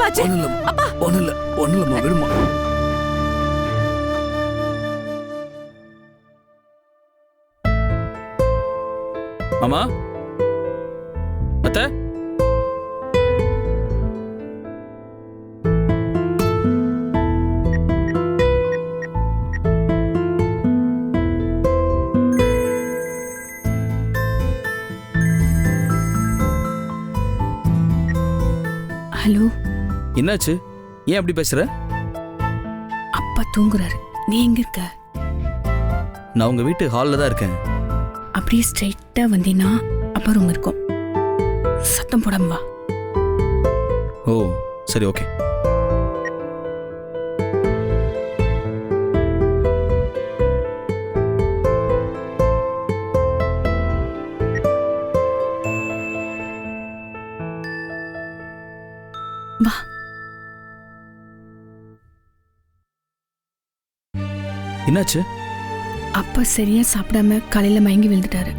ஒண்ணு இல்ல அப்பா. ஒண்ணு இல்ல ஒண்ணு இல்லம்மா விடுமா. மாமா? அத்தை? என்னாச்சு? ஏன் அப்படி பேசுற? அப்பா தூங்குறாரு. நீ எங்க இருக்க? நான் உங்க வீட்டு ஹாலில் தான் இருக்கேன். அப்படியே ஸ்ட்ரைட்டா வந்தீங்கன்னா அப்பா ரூம் இருக்கும். சத்தம் போடாம வா. ஓ சரி ஓகே என்னாச்சு? அப்பா சரியா சாப்பிடாம காலையில மயங்கி விழுந்துட்டாரு.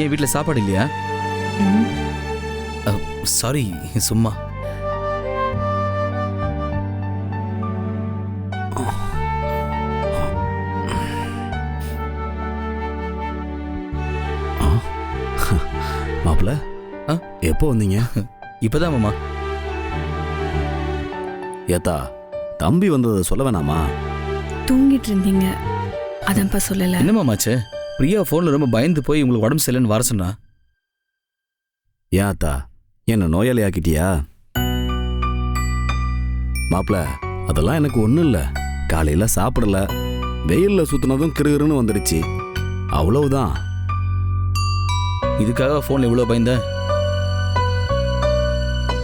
ஏன் வீட்டில் சாப்பாடு இல்லையா. சாரி சும்மா. மாப்பிள ஆ? எப்போ வந்தீங்க? இப்போதான் மாமா. ஏத்தா தம்பி வந்ததை சொல்ல வேணாமா? தூங்கிட்டு இருந்தீங்க அதான்ப்பா சொல்லல. என்ன மாமாச்சு பிரியா ஃபோனில் ரொம்ப பயந்து போய் உங்களுக்கு உடம்பு சரியில்லைன்னு வர சொன்னா? ஏன் என்ன நோயாளி ஆக்கிட்டியா மாப்பிள அதெல்லாம் எனக்கு ஒன்றும் இல்லை. காலையில சாப்பிடல. வெயில்ல சுத்தினதும் கிருகிருன்னு வந்துடுச்சு. அவ்வளவுதான். இதுக்காக ஃபோனில் இவ்வளோ பயந்த?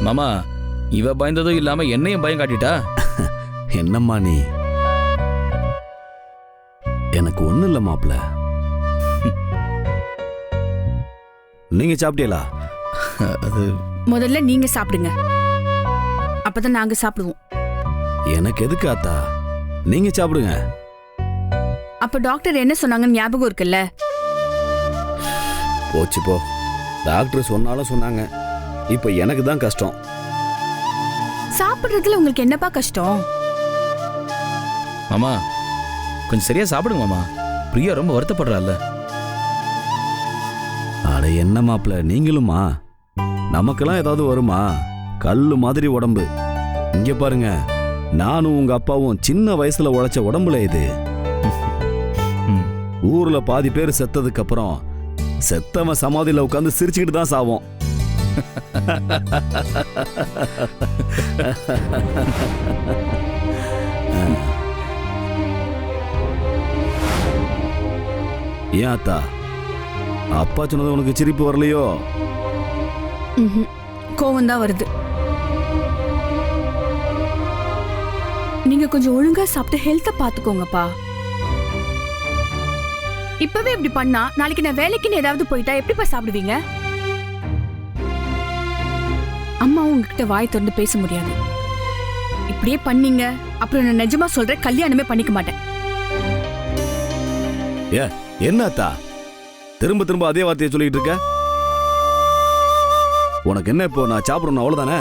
மாமா இவ பயந்ததும் இல்லாமல் என்னையும் பயம் காட்டிட்டா? என்னம்மா நீ? எனக்கு ஒன்றும் இல்லை மாப்பிள நீங்க சாப்பிட்டீங்களா? அது முதல்ல நீங்க சாப்பிடுங்க. அப்பதான் நாங்க சாப்பிடுவோம். எனக்கு எதுக்கு ஆத்தா நீங்க சாப்பிடுங்க. அப்ப டாக்டர் என்ன சொன்னாங்கன்னு ஞாபகம் இருக்குல்ல? போச்சு போ. டாக்டர் சொன்னாலும் சொன்னாங்க. இப்போ எனக்கு தான் கஷ்டம். சாப்பிடுறதுல உங்களுக்கு என்னப்பா கஷ்டம்? மாமா கொஞ்சம் சரியா சாப்பிடுங்க மாமா. பிரியா ரொம்ப வருத்தப்படுறாள்ல. அட என்ன மாப்பிள நீங்களுமா? நமக்கெல்லாம் ஏதாவது வருமா? கல்லு மாதிரி உடம்பு. இங்க பாருங்க நானும் உங்க அப்பாவும் சின்ன வயசுல உழைச்ச உடம்புல இது. ஊர்ல பாதி பேர் செத்ததுக்கு அப்புறம் செத்தவன் சமாதியில உட்காந்து சிரிச்சுக்கிட்டு தான் சாவோம். ஏன் அத்தா? அப்பா சொன்னது உனக்கு சிரிப்பு வரலையோ? கோவம் தான் வருது. நீங்க கொஞ்சம் ஒழுங்கா சாப்பிட்டு ஹெல்த்த பாத்துக்கோங்கப்பா இப்பவே இப்படி பண்ணா நாளைக்கு நான் வேலைக்குன்னு ஏதாவது போயிட்டா எப்படிப்பா சாப்பிடுவீங்க? அம்மா உங்ககிட்ட வாய் திறந்து பேச முடியாது. இப்படியே பண்ணீங்க அப்புறம் நான் நிஜமா சொல்றேன் கல்யாணமே பண்ணிக்க மாட்டேன். ஏ என்ன அத்தா திரும்ப திரும்ப அதே வார்த்தையை சொல்லிட்டு இருக்க? உனக்கு என்ன இப்போ நான் சாப்பிடணும் அவ்வளவுதானே?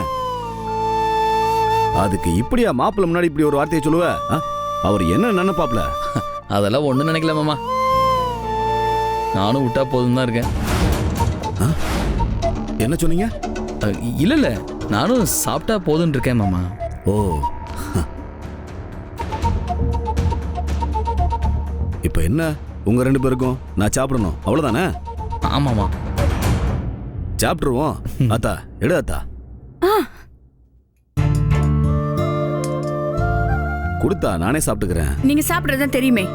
அதுக்கு இப்படியா மாப்பிள்ள முன்னாடி இப்படி ஒரு வார்த்தையை சொல்லுவ? அவர் என்ன நினைப்பாப்ல அதெல்லாம் ஒன்றும் நினைக்கல மாமா. நானும் விட்டா போதும் தான் இருக்கேன். என்ன சொன்னீங்க? இல்ல இல்ல. நானும் சாப்பிட்டா போதும்னு இருக்கேன் மாமா. ஓ. இப்போ என்ன? உங்க ரெண்டு பேருக்கும் நான் சாப்பிடணும். அவ்வளவுதானே? ஆமாமா சாப்பிட்டுருவோம். அத்தா எடு அத்தா. கொடுத்தா நானே சாப்பிட்டுக்கிறேன். நீங்க சாப்பிடுறதுதான் தெரியுமே.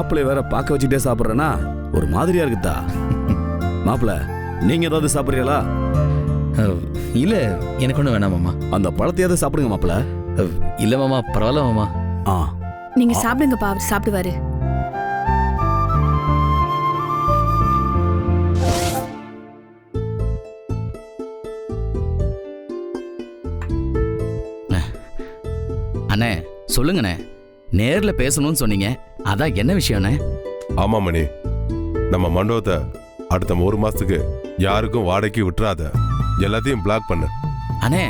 மாப்பிள்ளை வேற பார்க்க வச்சுட்டே சாப்பிட்றேன்னா ஒரு மாதிரியா இருக்குதா? மாப்பிள நீங்க ஏதாவது சாப்பிட்றீங்களா? இல்ல எனக்கு ஒண்ணு வேணாமாமா அந்த பழத்தையாவது சாப்பிடுங்க மாப்பிள்ள. இல்ல மாமா பரவாயில்ல மாமா. ஆ. நீங்க சாப்பிடுங்கப்பா அவர் சாப்பிடுவாரு. அண்ணே சொல்லுங்கண்ணே. நேர்ல பேசணும்னு சொன்னீங்க. அதான் என்ன விஷயம்ண்ணே ஆமா மணி. நம்ம மண்டபத்தை அடுத்த ஒரு மாசத்துக்கு யாருக்கும் வாடகைக்கு விட்டுறாத. எல்லாத்தையும் பிளாக் பண்ணு. அண்ணே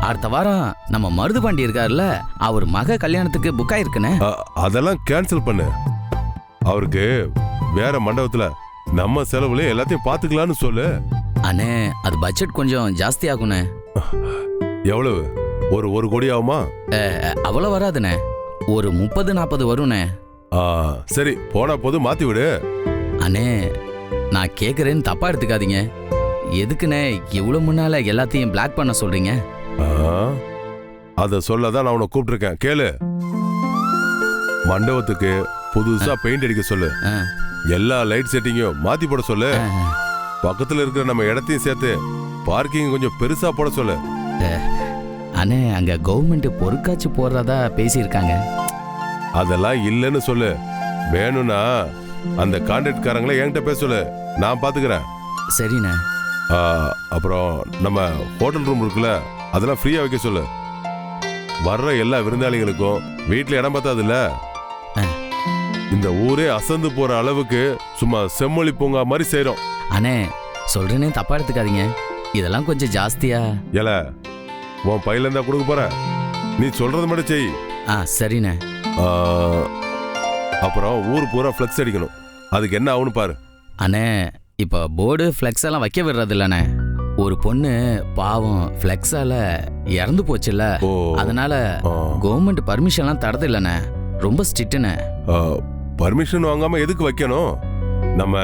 அடுத்த வாரம் நம்ம மருதுபாண்டி இருக்காருல்ல அவர் மக கல்யாணத்துக்கு புக் ஆயிருக்குண்ணே. அ- அதெல்லாம் கேன்சல் பண்ணு. அவருக்கு வேற மண்டபத்துல நம்ம செலவுல எல்லாத்தையும் பாத்துக்கலாம்னு சொல்லு. அண்ணே அது பட்ஜெட் கொஞ்சம் ஜாஸ்தி ஆகுண்ணே எவ்வளவு? ஒரு ஒரு கோடி ஆகுமா அஹ், அவ்வளோ வராதுண்ணே. ஒரு முப்பது நாற்பது வரும்ண்ணே ஆ, சரி போன போது மாத்தி விடு. அண்ணே நான் கேட்குறேன்னு தப்பா எடுத்துக்காதீங்க. எதுக்குண்ணே இவ்வளோ முன்னால எல்லாத்தையும் பிளாக் பண்ண சொல்றீங்க? ஆ, அத சொல்லதான் நான் உன்னை கூப்பிட்டிருக்கேன். கேளு. மண்டபத்துக்கு புதுசா பெயிண்ட் அடிக்க சொல்லு. ஆ, எல்லா லைட் செட்டிங்கும் மாத்தி போட சொல்லு. ஆ, பக்கத்துல இருக்கிற நம்ம இடத்தையும் சேர்த்து பார்க்கிங் கொஞ்சம் பெருசா போட சொல்லு. அண்ணே அங்க கவர்மெண்ட் பொறுக்காச்சு போடுறதா பேசியிருக்காங்க. அதெல்லாம் இல்லைன்னு சொல்லு. வேணும்னா அந்த கான்ட்ராக்ட்காரங்களை என்கிட்ட பேச சொல்லு. நான் பாத்துக்கிறேன். சரிண்ணே. அப்புறம் நம்ம ஹோட்டல் ரூம் இருக்குல்ல அதெல்லாம் ஃப்ரீயா வைக்க சொல்லு. வர்ற எல்லா விருந்தாளிகளுக்கும் வீட்ல இடம் பத்தாதுல்ல? ஆ. இந்த ஊரே அசந்து போற அளவுக்கு சும்மா செம்மொழி பூங்கா மாதிரி செய்றோம். அண்ணே சொல்றேனே தப்பா எடுத்துக்காதீங்க. இதெல்லாம் கொஞ்சம் ஜாஸ்தியா? ஏல உன் பையில இருந்தா கொடுக்க போற நீ சொல்றது மட்டும் செய். ஆ சரிண்ணே. அப்புறம் ஊர் பூரா ஃப்ளெக்ஸ் அடிக்கணும். அதுக்கு என்ன ஆகும்னு பாரு. அண்ணே இப்போ போர்டு ஃப்ளெக்ஸ் எல்லாம் வைக்க விடுறது இல்லைண்ணே ஒரு பொண்ணு பாவம் ஃப்ளெக்ஸால இறந்து போச்சுல்ல. அதனால. கவர்மெண்ட் பர்மிஷன்லாம் தரது இல்லைண்ணே ரொம்ப ஸ்ட்ரிக்ட்டுண்ணே பர்மிஷன் வாங்காம எதுக்கு வைக்கணும்? நம்ம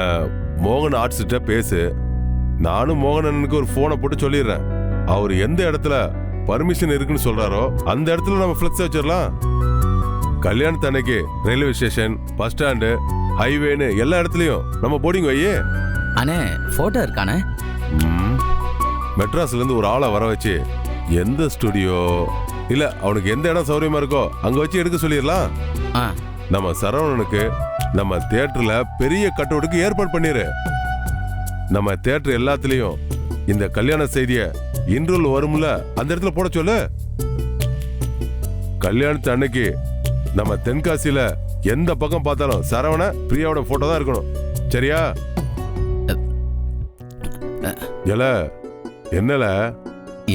மோகன் ஆர்ட்ஸ்கிட்ட பேசு. நானும் மோகன் அண்ணனுக்கு ஒரு போனை போட்டு சொல்லிடுறேன். அவர் எந்த இடத்துல பர்மிஷன் இருக்குன்னு சொல்றாரோ அந்த இடத்துல நம்ம ஃபிளெக்ஸ் வச்சிடலாம். கல்யாணத்து அன்னைக்கு ரயில்வே ஸ்டேஷன் பஸ் ஸ்டாண்டு ஹைவேன்னு எல்லா இடத்துலயும் நம்ம போர்டிங் வையே. அண்ணே ஃபோட்டோ இருக்காண்ணே. ம். மெட்ராஸ்ல இருந்து ஒரு ஆளை வர வச்சு எந்த ஸ்டுடியோ இல்ல அவனுக்கு எந்த இடம் சௌரியமா இருக்கோ அங்க வச்சு எடுக்க சொல்லிடலாம். ஆ. நம்ம சரவணனுக்கு நம்ம தியேட்டர்ல பெரிய கட்டவுட்டுக்கு ஏற்பாடு பண்ணிரு. நம்ம தியேட்டர் எல்லாத்துலயும் இந்த கல்யாண செய்திய இன்ட்ரோல் வரும்ல அந்த இடத்துல போட சொல்லு. கல்யாணத்து அன்னைக்கு நம்ம தென்காசியில எந்த பக்கம் பார்த்தாலும் சரவண பிரியாவோட போட்டோ தான் இருக்கணும். சரியா? எல என்னல?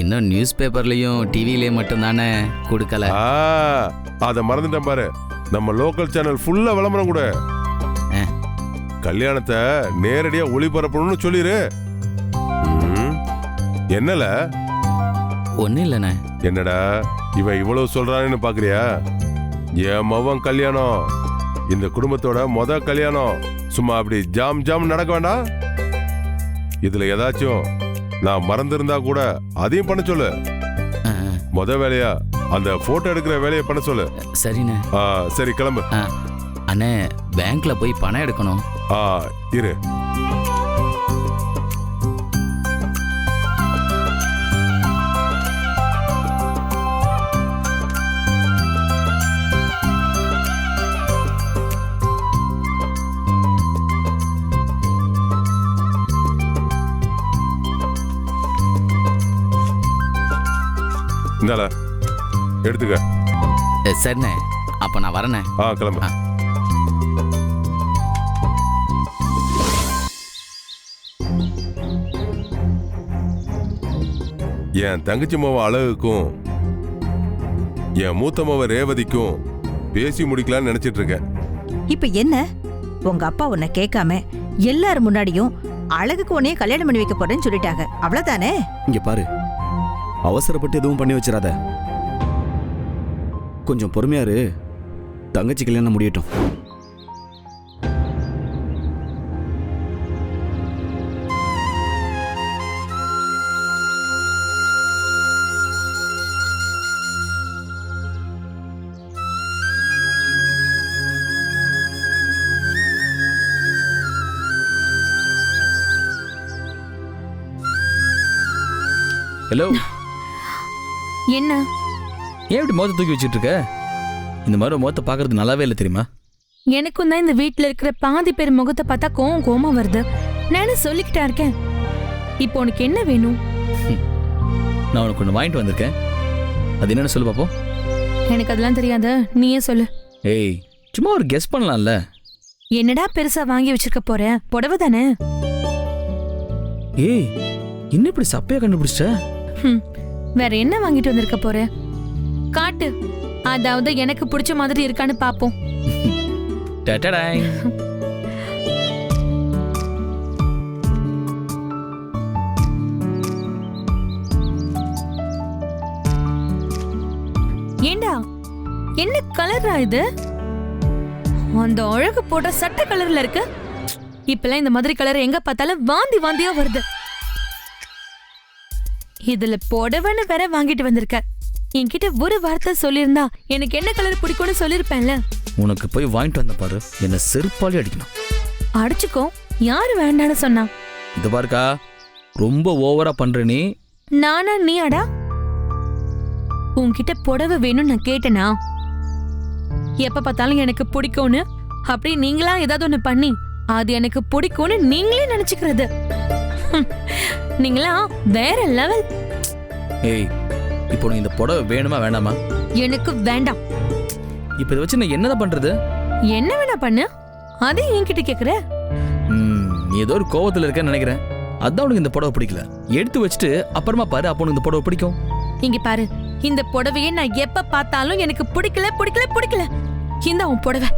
இன்னும் நியூஸ் பேப்பர்லயும் டிவிலையும் மட்டும்தானே கொடுக்கல? ஆ அத மறந்துட்டேன் பாரு. நம்ம லோக்கல் சேனல் ஃபுல்லா விளம்பரம் கூட. கல்யாணத்தை நேரடியா ஒளிபரப்பணும்னு சொல்லிரு. என்னல? ஒன்றும் இல்லைண்ணே. என்னடா இவன் இவ்வளவு சொல்றான்னு பாக்குறியா? என் மவன் கல்யாணம். இந்த குடும்பத்தோட மொத கல்யாணம். சும்மா அப்படி ஜாம் ஜாம் நடக்க வேண்டாம். இதுல ஏதாச்சும் நான் மறந்திருந்தா கூட அதையும் பண்ண சொல்லு. மொத வேலையா அந்த போட்டோ எடுக்கிற வேலையை பண்ண சொல்லு. சரிண்ணே. சரி கிளம்பு. அண்ணே பேங்க்ல போய் பணம் எடுக்கணும். ஆ இரு. இந்தால எடுத்துக்க. சரிண்ணே. அப்போ நான் வரேண்ணே. ஆ கிளம்பு. ஆ. என் தங்கச்சி மாவ அழகுக்கும் என் மூத்த மாவ ரேவதிக்கும் பேசி முடிக்கலாம்னு நினைச்சிட்டு இருக்கேன் இப்ப என்ன? உங்க அப்பா உன்னை கேட்காம எல்லார் முன்னாடியும் அழகுக்கு உன்னைய கல்யாணம் பண்ணி வைக்க போறேன்னு சொல்லிட்டாங்க. அவ்வளவுதானே? இங்க பாரு. அவசரப்பட்டு எதுவும் பண்ணி வச்சிடாத கொஞ்சம் பொறுமையா இரு. தங்கச்சி கல்யாணம் முடியட்டும். ஹலோ என்ன? ஏன் இப்படி முகத்தை தூக்கி வச்சுட்டு இருக்க? இந்த மாதிரி முகத்தை பார்க்கறது நல்லாவே இல்லை தெரியுமா? எனக்கும் தான் இந்த வீட்ல இருக்கிற பாதி பேர் முகத்தை பார்த்தா கோவம் கோவமா வருது. நானும் சொல்லிக்கிட்டா இருக்கேன். இப்போ உனக்கு என்ன வேணும்? நான் உனக்கு ஒன்று வாங்கிட்டு வந்திருக்கேன். அது என்னன்னு சொல்லு பார்ப்போம் எனக்கு அதெல்லாம் தெரியாது. நீயே சொல்லு. ஏய் சும்மா ஒரு கெஸ் பண்ணலாம்ல. என்னடா பெருசா வாங்கி வச்சிருக்க போற? புடவை தானே? ஏய் என்ன இப்படி சப்பையா கண்டுபிடிச்சிட்ட? ஹம், வேற என்ன வாங்கிட்டு வந்திருக்க போற? காட்டு. அதாவது எனக்கு பிடிச்ச மாதிரி இருக்கான்னு பாப்போம். ஏண்டா? என்ன கலரா இது? அந்த அழகு போட்ட சட்டை கலர்ல இருக்கு. இப்பெல்லாம் இந்த மாதிரி கலர் எங்க பார்த்தாலும் வாந்தி வாந்தியா வருது. இதுல புடவைன்னு வேற வாங்கிட்டு வந்திருக்க என்கிட்ட ஒரு வார்த்தை சொல்லியிருந்தா எனக்கு என்ன கலர் பிடிக்கும்னு சொல்லிருப்பேன்ல உனக்கு போய் வாங்கிட்டு வந்த பாரு என்ன செருப்பாலே அடிக்கணும். அடிச்சுக்கோ யாரு வேண்டான்னு சொன்னா? இது பாருக்கா ரொம்ப ஓவரா பண்ற நீ. நானா நீ அடா உன்கிட்ட புடவை வேணும்னு நான் கேட்டேனா? எப்ப பார்த்தாலும் எனக்கு பிடிக்கும்னு அப்படி நீங்களா ஏதாவது ஒண்ணு பண்ணி அது எனக்கு பிடிக்கும்னு நீங்களே நினைச்சுக்கிறது. நீங்களா வேற லெவல் ஏய் இப்போ உனக்கு இந்த புடவை வேணுமா வேணாமா எனக்கு வேண்டாம். இப்போ இதை வச்சு நான் என்னதான் பண்றது? என்ன வேணா பண்ணு. அதே என்கிட்ட கேக்குற? ம், நீ ஏதோ ஒரு கோவத்துல இருக்கேன்னு நினைக்கிறேன். அதான் உனக்கு இந்த புடவை பிடிக்கல. எடுத்து வச்சுட்டு அப்புறமா பாரு அப்போ உனக்கு இந்த புடவை பிடிக்கும். இங்க பாரு இந்த புடவையை நான் எப்ப பார்த்தாலும் எனக்கு பிடிக்கல பிடிக்கல பிடிக்கல. இந்த உன் புடவை.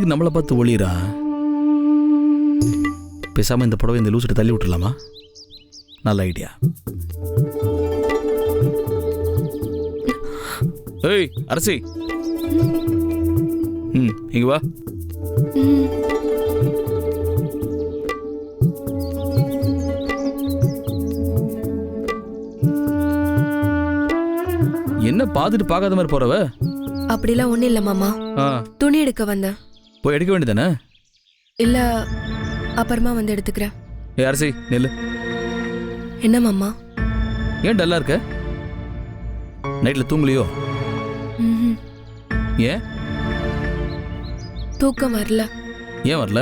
எதுக்கு நம்மளை பார்த்து ஒளிரா பேசாம இந்த புடவை இந்த லூசிட்டு தள்ளி விட்டுறலாமா? நல்ல ஐடியா ஏய் அரசி. ம் இங்க வா. என்ன பார்த்துட்டு பார்க்காத மாதிரி போறவ? அப்படிலாம் ஒன்றும் இல்லை மாமா. துணி எடுக்க வந்தேன். போய் எடுக்க வேண்டியதானே இல்லை அப்புறமா வந்து எடுத்துக்கிறேன். ஏ அரசி நெல்லு. என்ன மாமா? ஏன் டல்லா இருக்க? நைட்ல தூங்கலையோ? ம்ஹும். ஏன்? தூக்கம் வரல. ஏன் வரல?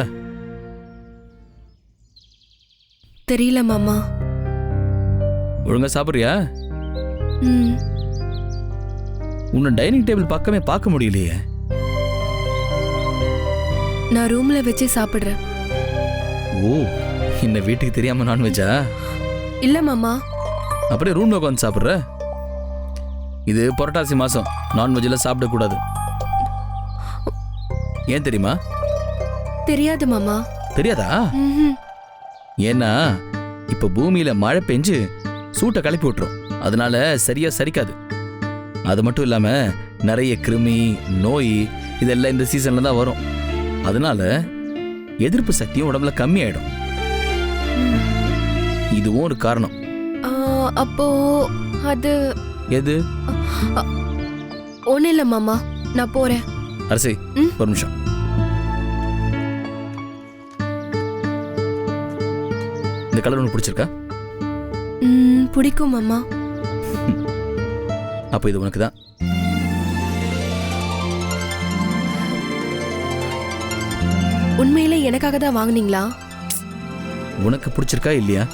தெரியல மாமா. ஒழுங்கா சாப்பிட்றியா? ம். உன்னை டைனிங் டேபிள் பக்கமே பார்க்க முடியலையே. நான் ரூம்ல வச்சு சாப்பிடுறேன். ஓ இந்த வீட்டுக்கு தெரியாம நான்வெஜ்ஜா இல்ல மாமா. அப்படியே ரூம்ல உட்காந்து சாப்பிட்ற? இது புரட்டாசி மாசம். நான்வெஜ்லாம் சாப்பிடக்கூடாது ஏன் தெரியுமா? தெரியாது மாமா. தெரியாதா. ஏன்னா இப்ப பூமியில மழை பெஞ்சு சூட்டை கிளப்பி விட்டுரும். அதனால சரியா சரிக்காது. அது மட்டும் இல்லாம நிறைய கிருமி நோய் இதெல்லாம் இந்த சீசன்ல தான் வரும். அதனால எதிர்ப்பு சக்தியும் உடம்புல கம்மியாயிடும். இதுவும் ஒரு காரணம். அப்போ அது எது? ஒன்றும் இல்லை மாமா நான் போறேன். அரசி? ஒரு நிமிஷம். இந்த கலர் உனக்கு பிடிச்சிருக்கா? பிடிக்கும் மாமா. அப்போ இது உனக்கு தான் உண்மையில எனக்காக தான் வாங்குனீங்களா? உனக்கு பிடிச்சிருக்கா இல்லையா?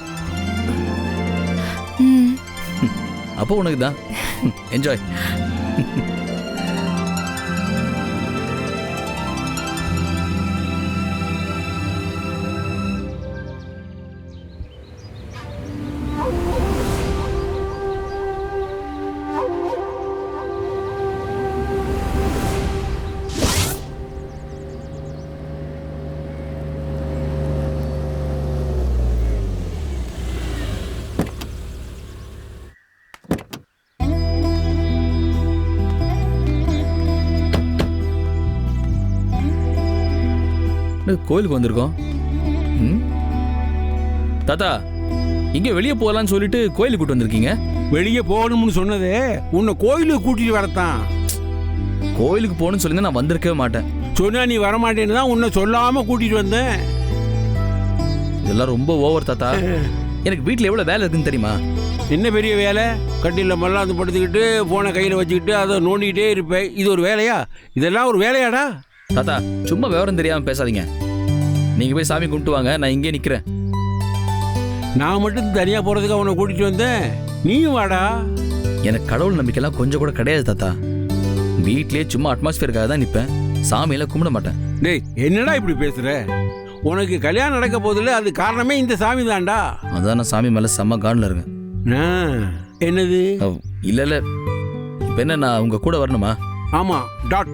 அப்போ உனக்கு தான் என்ஜாய் கோயிலுக்கு வந்திருக்கோம். ம்? தாத்தா இங்க வெளியே போகலான்னு சொல்லிட்டு கோயிலுக்கு கூட்டு வந்திருக்கீங்க? வெளியே போகணும்னு சொன்னது உன்னை கோயிலுக்கு கூட்டிட்டு வரத்தான். கோயிலுக்கு போகணும்னு சொல்லி நான் வந்திருக்கவே மாட்டேன். சொன்னா நீ வரமாட்டேன்னு தான் உன்னை சொல்லாம கூட்டிட்டு வந்தேன். இதெல்லாம் ரொம்ப ஓவர் தாத்தா. எனக்கு வீட்டில் எவ்வளோ வேலை இருக்குன்னு தெரியுமா? என்ன பெரிய வேலை? கட்டில மல்லாந்து படுத்துக்கிட்டு போனை கையில் வச்சுக்கிட்டு அதை நோண்டிக்கிட்டே இருப்பேன். இது ஒரு வேலையா? இதெல்லாம் ஒரு வேலையாடா? தாத்தா சும்மா விவரம் தெரியாமல் பேசாதீங்க. நீங்கள் போய் சாமி கும்பிட்டு வாங்க நான் இங்கே நிற்கிறேன் நான் மட்டும் தனியாக போகிறதுக்கு அவனை கூட்டிட்டு வந்தேன்? நீயும் வாடா. எனக்கு கடவுள் நம்பிக்கைலாம் கொஞ்சம் கூட கிடையாது தாத்தா. வீட்லயே சும்மா அட்மாஸ்பியருக்காக தான் நிற்பேன் சாமியெல்லாம் கும்பிட மாட்டேன். டேய் என்னடா இப்படி பேசுற? உனக்கு கல்யாணம் நடக்க போதில்ல அது காரணமே இந்த சாமி தான்டா. அதான் நான் சாமி மேலே செம்ம காண்டில் இருக்கேன். என்னது? இல்ல இல்ல. இப்போ என்ன நான் உங்க கூட வரணுமா? ஆமா டாட்.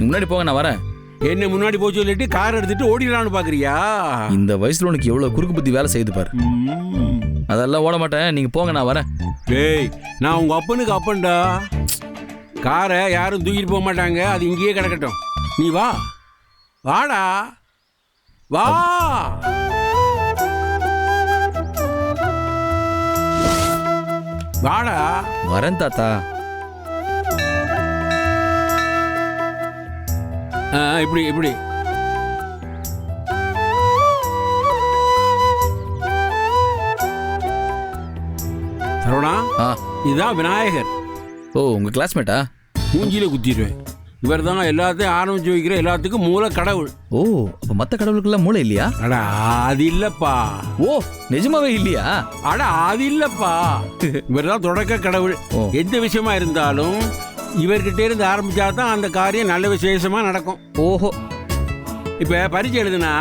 முன்னாடி போங்க நான் வரேன். என்ன முன்னாடி போச்சு சொல்லிட்டு கார் எடுத்துட்டு ஓடிடலான்னு பாக்குறியா? இந்த வயசுல உனக்கு எவ்வளவு குறுக்கு புத்தி வேலை செய்யுது பாரு. அதெல்லாம் ஓட மாட்டேன். நீங்க போங்க நான் வரேன். டேய் நான் உங்க அப்பனுக்கு அப்பன்டா. காரை யாரும் தூக்கிட்டு போக மாட்டாங்க. அது இங்கேயே கிடக்கட்டும். நீ வா. வாடா. வா. வாடா. வரேன் தாத்தா. இப்படி இப்படி. சரவணா இதுதான் விநாயகர். ஓ உங்க கிளாஸ்மேட்டா மூஞ்சியில குத்திடுவேன். இவர் தான் எல்லாத்தையும் ஆரம்பிச்சு வைக்கிற எல்லாத்துக்கும் மூல கடவுள். ஓ அப்ப மத்த கடவுளுக்கெல்லாம் மூளை இல்லையா? அடா அது இல்லப்பா. ஓ நிஜமாவே இல்லையா? அட அது இல்லப்பா. இவர் தான் தொடக்க கடவுள். எந்த விஷயமா இருந்தாலும் இவர்கிட்ட இருந்து ஆரம்பிச்சா தான் அந்த காரியம் நல்ல விசேஷமா நடக்கும். ஓஹோ. இப்ப பரீட்சை எழுதுனா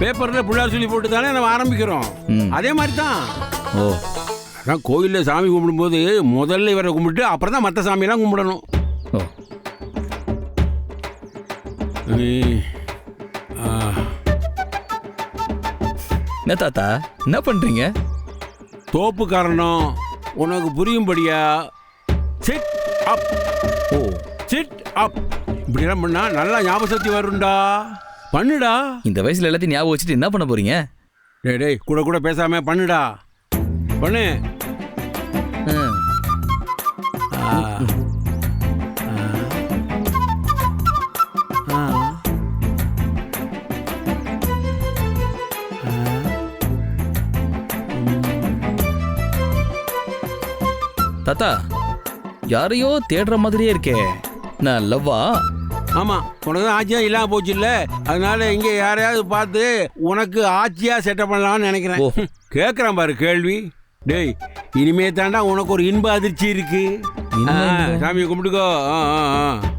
பேப்பர்ல புள்ளார் சொல்லி போட்டு தானே நம்ம ஆரம்பிக்கிறோம். அதே மாதிரி தான் ஓ. அதான் கோயிலில் சாமி கும்பிடும்போது முதல்ல இவரை கும்பிட்டு அப்புறம் தான் மற்ற சாமியெல்லாம் கும்பிடணும். என்ன தாத்தா என்ன பண்றீங்க? தோப்பு காரணம் உனக்கு புரியும்படியா? சிட் அப் ஓ சிட் அப் இப்படிலாம் பண்ணா நல்லா ஞாபக சக்தி வரும்டா. பண்ணுடா. இந்த வயசுல எல்லாத்தையும் ஞாபகம் வச்சுட்டு என்ன பண்ண போறீங்க? டேய் டேய் கூட கூட பேசாம பண்ணுடா. பண்ணு. தாத்தா யாரையோ தேடுற மாதிரியே இருக்கே. நான் லவ்வா? ஆமா உனக்கு தான் ஆட்சியா இல்லாம போச்சு இல்ல அதனால இங்க யாரையாவது பார்த்து உனக்கு ஆட்சியா செட்டப் பண்ணலாம்னு நினைக்கிறேன். ஓ. கேக்குறான் பாரு கேள்வி. டேய் இனிமே தாண்டா உனக்கு ஒரு இன்ப அதிர்ச்சி இருக்கு? சாமியை கும்பிட்டுக்கோ.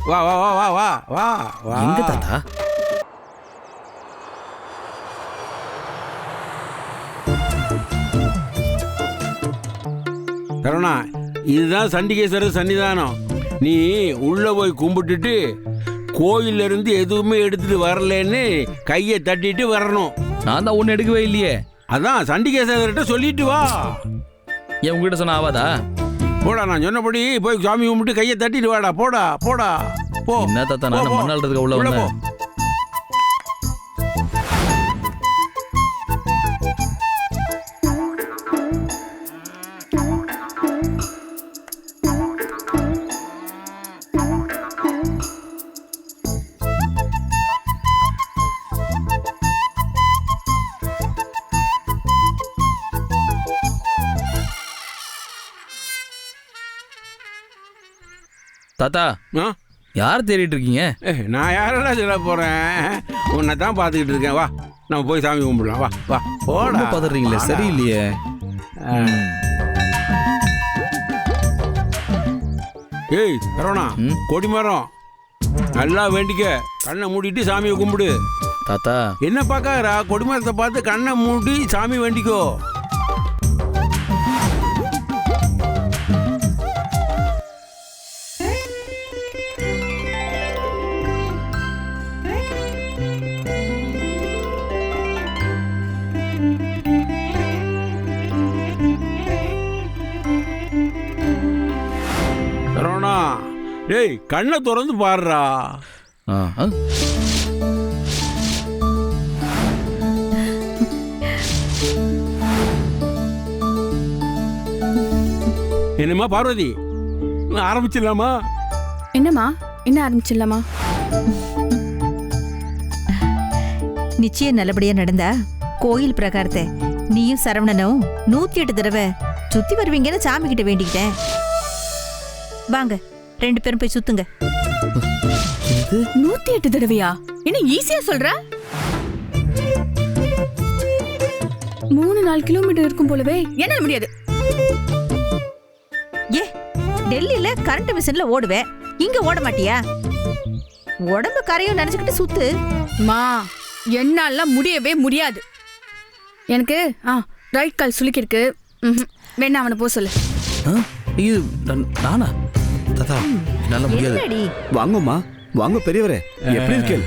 வா வா வா வா வா வா வா. எங்க தாத்தா? சரவணா இதுதான் சண்டிகேஸ்வரர் சன்னிதானம். நீ உள்ள போய் கும்பிட்டுட்டு கோயில்ல இருந்து எதுவுமே எடுத்துட்டு வரலன்னு கையை தட்டிட்டு வரணும். நான் தான் ஒண்ணு எடுக்கவே இல்லையே. அதான் சண்டிகேஸ்வரர்கிட்ட சொல்லிட்டு வா. ஏன் உங்ககிட்ட சொன்ன ஆவாதா? போடா நான் சொன்னபடி போய் சாமி கும்பிட்டு கையை தட்டிட்டு வாடா. போடா போடா. போ. என்ன தாத்தா நான். மண்ணாடுறதுக்கு உள்ள தாத்தா? யார் தேடிட்டு இருக்கீங்க? நான் யாரடா சொல்ல போறேன்? உன்னை தான் பார்த்துக்கிட்டு இருக்கேன். வா நம்ம போய் சாமி கும்பிடலாம். வா வா. போடா. வாடா. சரியில்லையே. ஏய் சரவணா ம்? கொடிமரம். நல்லா வேண்டிக்க. கண்ணை மூடிட்டு சாமியை கும்பிடு. தாத்தா. என்ன பார்க்காரா கொடிமரத்தை பார்த்து கண்ணை மூடி சாமி வேண்டிக்கோ. டேய் கண்ணை திறந்து ஆ. என்னம்மா பார்வதி? ஆரம்பிச்சிடலாமா? என்னம்மா? என்ன ஆரம்பிச்சிடலாமா? நிச்சயம் நல்லபடியா நடந்தா கோயில் பிரகாரத்தை நீயும் சரவணனும் நூத்தி எட்டு தடவை சுத்தி வருவீங்கன்னு சாமி கிட்ட வேண்டிக்கிட்டேன். வாங்க. ரெண்டு பேரும் போய் சுத்துங்க. நூத்தி எட்டு தடவையா? என்ன ஈஸியா சொல்ற? மூணு நாலு கிலோமீட்டர் இருக்கும் போலவே. என்னால முடியாது. ஏ டெல்லியில கரண்ட் மிஷின்ல ஓடுவேன் இங்க ஓட மாட்டியா? உடம்பு கரையும் நினைச்சுக்கிட்டு சுத்து. மா என்னால முடியவே முடியாது. எனக்கு ஆ ரைட் கால் சுளுக்கிருக்கு. வேணா அவனை போக சொல்லு. நானா? தாத்தா என்னால முடியாது. என்னடி? வாங்கம்மா. வாங்க பெரியவரே. எப்படி இருக்கேள்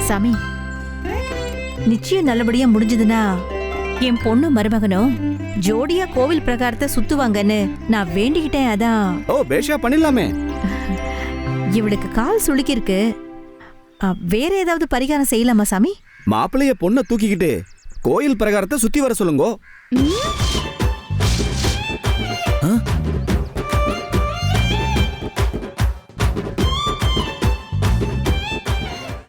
சாமி நிச்சயம் நல்லபடியா முடிஞ்சதுன்னா என் பொண்ணு மருமகனும் ஜோடியா கோவில் பிரகாரத்தை சுத்துவாங்கன்னு நான் வேண்டிக்கிட்டேன் அதான். ஓ பேஷா பண்ணிடலாமே. இவளுக்கு கால் சுளுக்கிருக்கு அ, வேற ஏதாவது பரிகாரம் செய்யலாமா சாமி? மாப்பிள்ளைய பொண்ணை தூக்கிக்கிட்டு கோயில் பிரகாரத்தை சுத்தி வர சொல்லுங்கோ?